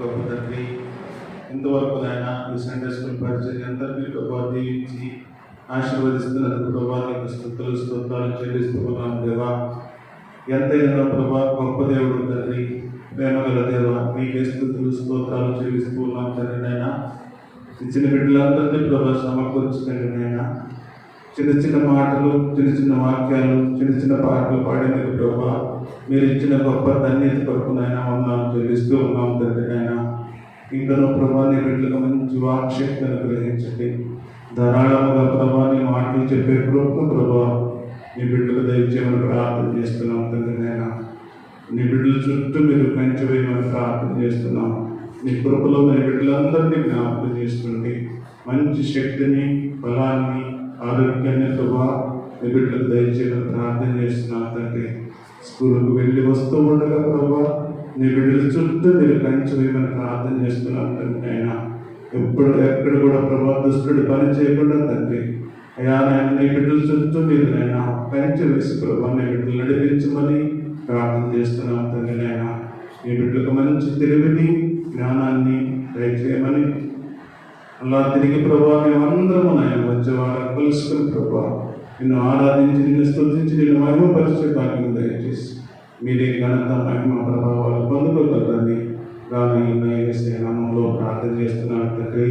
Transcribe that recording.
ప్రభు తండ్రి ఇంతవరకు నాయన మీ సండే స్కూల్ పరిచయం అందరినీ ప్రభావ దీవించి ఆశీర్వదిస్తున్నందుకు ప్రభావానికి స్థుతులు స్తోత్రాలు చెల్లిస్తున్నాం దేవా. ఎంతైనా ప్రభా గొప్ప దేవుడు తండ్రి ప్రేమగల దేవ మీకే స్థుతులు స్తోత్రాలు చెల్లిస్తూ ఉన్నాం తండ్రి నాయన. ఇచ్చిన బిడ్డలందరినీ ప్రభా సమకూర్చుకండి నాయన. చిన్న చిన్న మాటలు చిన్న చిన్న వాక్యాలు చిన్న చిన్న పాటలు పాడేందుకు ప్రభా మీరు ఇచ్చిన గొప్ప ధన్యత కొరకు నాయన ఉన్నాం చెల్లిస్తూ ఉన్నాం తండ్రి నాయన. ఇంకనూ ప్రభా నీ బిడ్డలకు మంచి వాక్శక్తి అనుగ్రహించండి. ధారాళముగా ప్రభా నీ మాటలు చెప్పే కృపను ప్రభా నీ బిడ్డలు దయచేయమని ప్రార్థన చేస్తున్నాం తండ్రి నాయన. నీ బిడ్డల చుట్టూ మీరు పెంచవేయమని ప్రార్థన చేస్తున్నాం నీ కృపలో నీ బిడ్డలందరినీ జ్ఞాపకం చేసుకోండి మంచి శక్తిని బలాన్ని ఆరోగ్యాన్ని ప్రభా నీ బిడ్డలకు దయచేయమని ప్రార్థన చేస్తున్నాం తండ్రి. స్కూల్కు వెళ్ళి వస్తూ ఉండగా ప్రభా నీ బిడ్డల చుట్టూ మీరు కంచె వేయమని ప్రార్థన చేస్తున్నాను తండ్రి ఆయన. ఎప్పుడు ఎక్కడ కూడా ప్రభా దుష్టుడు పని చేయకుండా తండ్రి. అయ్యా నేను నీ బిడ్డల చుట్టూ మీరు నాయన కంచె వేసి ప్రభా నీ బిడ్డలు నడిపించమని ప్రార్థన చేస్తున్నాను తండ్రి నాయన. నీ బిడ్డలకు మంచి తెలివిని జ్ఞానాన్ని దయచేయమని అలా తిరిగి ప్రభా మేమందరము నాయన వచ్చే వాళ్ళ కలుసుకుని ప్రభా నిన్ను ఆరాధించి నిన్ను స్థుతించి నిన్ను మహిమపరిచే భాగ్యం దయచేసి మీరే ఘనత మహిమ ప్రభావాలు పొందుకోగలరని కానీ నామంలో ప్రార్థన చేస్తున్నారు తండ్రి.